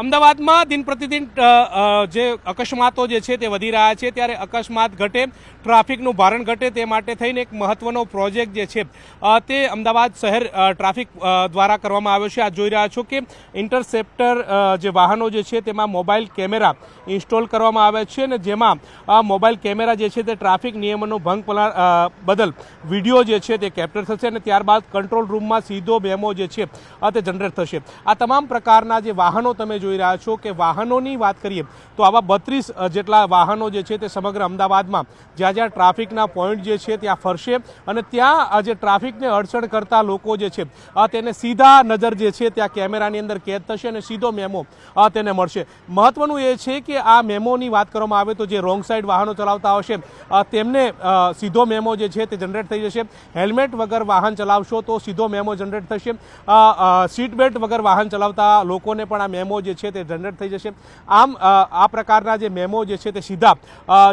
અમદાવાદમાં દિન પ્રતિદિન જે અકસ્માતો જે છે તે વધી રહ્યા છે, ત્યારે અકસ્માત ઘટે, ટ્રાફિકનું ભારણ ઘટે તે માટે થઈને એક મહત્વનો પ્રોજેક્ટ જે છે તે અમદાવાદ શહેર ટ્રાફિક દ્વારા કરવામાં આવ્યો છે. આ જોઈ રહ્યા છો કે ઇન્ટરસેપ્ટર જે વાહનો જે છે તેમાં મોબાઈલ કેમેરા ઇન્સ્ટોલ કરવામાં આવે છે અને જેમાં મોબાઈલ કેમેરા જે છે તે ટ્રાફિક નિયમોનો ભંગ બદલ વીડિયો જે છે તે કેપ્ચર થશે અને ત્યારબાદ કંટ્રોલ રૂમમાં સીધો મેમો જે છે તે જનરેટ થશે. આ તમામ પ્રકારના જે વાહનો તમે જોઈ રહ્યા છો કે વાહનોની વાત કરીએ તો આવા બત્રીસ જેટલા વાહનો જે છે તે સમગ્ર અમદાવાદમાં જ્યાં જ્યાં ટ્રાફિકના પોઈન્ટ જે છે ત્યાં ફરશે અને ત્યાં જે ટ્રાફિકને અડચણ કરતા લોકો જે છે તેને સીધા નજર જે છે ત્યાં કેમેરાની અંદર કેદ થશે અને સીધો મેમો તેને મળશે. મહત્વનું એ છે કે આ મેમોની વાત કરવામાં આવે તો જે રોંગ સાઈડ વાહનો ચલાવતા હશે તેમને સીધો મેમો જે છે તે જનરેટ થઈ જશે. હેલ્મેટ વગર વાહન ચલાવશો તો સીધો મેમો જનરેટ થશે. સીટ બેલ્ટ વગર વાહન ચલાવતા લોકોને પણ આ મેમો જે છે તે જનરેટ થઈ જશે. આમ આ પ્રકારના જે મેમો જે છે તે સીધા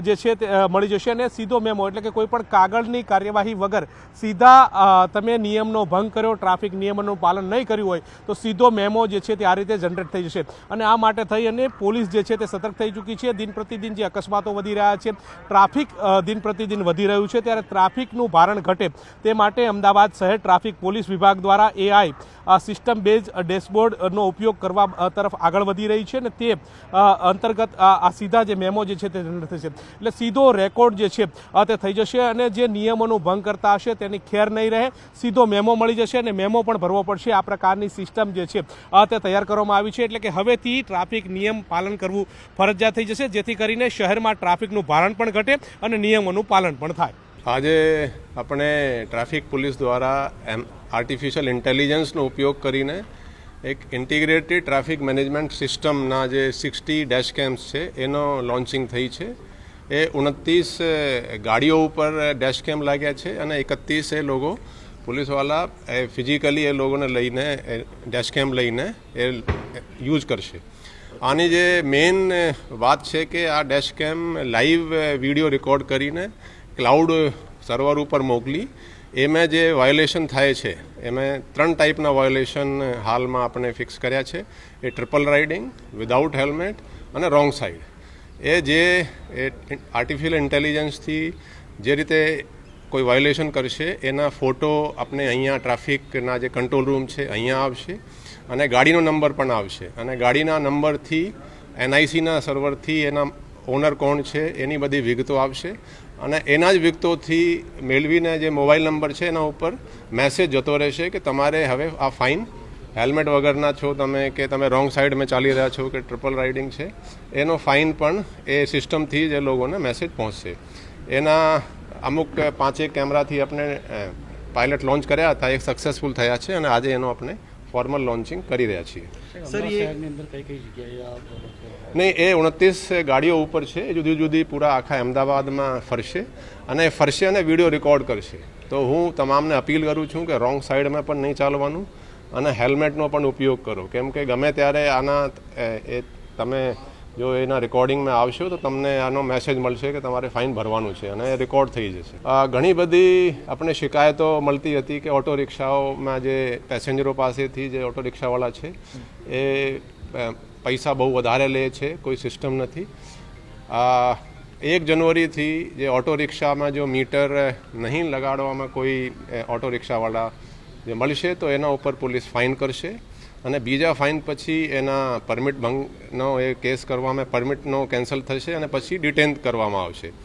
જે છે તે મળી જશે અને સીધો મેમો એટલે કે કોઈ પણ કાગળની કાર્યવાહી વગર સીધા તમે નિયમનો ભંગ કર્યો, ટ્રાફિક નિયમોનું પાલન નહીં કર્યું હોય, તો સીધો મેમો જે છે તે આ રીતે જનરેટ થઈ જશે. અને આ માટે થઈ અને પોલીસ જે છે તે સતર્ક થઈ ચૂકી છે. દિન પ્રતિદિન જે અકસ્માતો વધી રહ્યા છે, ટ્રાફિક દિન પ્રતિદિન વધી રહ્યું છે, ત્યારે ટ્રાફિકનું ભારણ ઘટે. તે માટે અમદાવાદ શહેર ટ્રાફિક પોલીસ વિભાગ દ્વારા એઆઈ સિસ્ટમ બેઝ ડેશબોર્ડનો ઉપયોગ કરવા તરફ આગળ વધી રહી છે અને તે અંતર્ગત આ સીધા જે મેમો જે છે તે થશે. એટલે સીધો રેકોર્ડ જે છે તે થઈ જશે અને જે નિયમોનું ભંગ કરતા હશે તેની ખેર નહીં રહે. સીધો મેમો મળી જશે અને મેમો પણ ભરવો પડશે. આ પ્રકારની સિસ્ટમ જે છે તે તૈયાર કરવામાં આવી છે. એટલે કે હવેથી ટ્રાફિક નિયમ પાલન કરવું ફરજિયાત થઈ જશે, જેથી કરીને શહેરમાં ટ્રાફિકનું ભારણ પણ ઘટે અને નિયમોનું પાલન પણ થાય. આજે આપણે ટ્રાફિક પોલીસ દ્વારા એમ આર્ટિફિશિયલ ઇન્ટેલિજન્સનો ઉપયોગ કરીને એક ઇન્ટિગ્રેટેડ ટ્રાફિક મેનેજમેન્ટ સિસ્ટમના જે સિક્સટી ડેશ કેમ્સ છે, એનો લોન્ચિંગ થઈ છે. એ ઉનત્રીસ ગાડીઓ ઉપર ડેશ કેમ લાગ્યા છે અને એકત્રીસ એ લોકો પોલીસવાલા, એ ફિઝિકલી એ લોકોને લઈને ડેશ કેમ લઈને એ યુઝ કરશે. આની જે મેઇન વાત છે કે આ dash cam live video record કરીને ક્લાઉડ સર્વર ઉપર મોકલી એમાં જે વાયોલેશન થાય છે, એમાં ત્રણ ટાઈપના વાયોલેશન હાલમાં આપણે ફિક્સ કર્યા છે. એ ટ્રિપલ રાઇડિંગ વિધાઉટ હેલ્મેટ અને રોંગ સાઈડ એ જે, એ આર્ટિફિશિયલ ઇન્ટેલિજન્સથી જે રીતે કોઈ વાયોલેશન કરશે, એના ફોટો આપણે અહીંયા ટ્રાફિકના જે કંટ્રોલ રૂમ છે, અહીંયા આવશે અને ગાડીનો નંબર પણ આવશે. અને ગાડીના નંબરથી એનઆઈસીના સર્વરથી એના ઓનર કોણ છે, એની બધી વિગતો આવશે. અને એના જ વિગતોથી મેળવીને જે મોબાઈલ નંબર છે એના ઉપર મેસેજ જતો રહેશે કે તમારે હવે આ ફાઇન, હેલ્મેટ વગરના છો તમે કે તમે રોંગ સાઈડમાં ચાલી રહ્યા છો કે ટ્રિપલ રાઇડિંગ છે, એનો ફાઇન પણ એ સિસ્ટમથી જ એ લોકોને મેસેજ પહોંચશે. એના અમુક પાંચેક કેમેરાથી આપણે પાયલટ લોન્ચ કર્યા હતા, એ સક્સેસફુલ થયા છે અને આજે એનો આપણે ફોર્મલ લોન્ચિંગ કરી રહ્યા છીએ. સર શહેરની અંદર કઈ કઈ જગ્યાએ આ પ્રોડક્ટ નહીં એ ઉણત્રીસ ગાડીઓ ઉપર છે. એ જુદી જુદી પૂરા આખા અમદાવાદમાં ફરશે અને ફરશે અને વીડિયો રેકોર્ડ કરશે. તો હું તમામને અપીલ કરું છું કે રોંગ સાઈડમાં પણ નહીં ચાલવાનું અને હેલ્મેટનો પણ ઉપયોગ કરો. કેમ કે ગમે ત્યારે આના એ એ તમે જો એના રેકોર્ડિંગમાં આવશો તો તમને આનો મેસેજ મળશે કે તમારે ફાઇન ભરવાનું છે અને રેકોર્ડ થઈ જશે. ઘણી બધી આપણે શિકાયતો મળતી હતી કે ઓટો રિક્ષાઓમાં જે પેસેન્જરો પાસેથી જે ઓટો રિક્ષાવાળા છે, એ પૈસા બહુ વધારે લે છે, કોઈ સિસ્ટમ નથી. એક જનવરીથી જે ઓટો રિક્ષામાં જો મીટર નહીં લગાડવામાં કોઈ ઓટો રિક્ષાવાળા જે મળશે તો એના ઉપર પોલીસ ફાઇન કરશે. અને બીજા ફાઇન પછી એના પરમિટ ભંગનો એ કેસ કરવામાં, પરમિટનો કેન્સલ થશે અને પછી ડિટેન કરવામાં આવશે.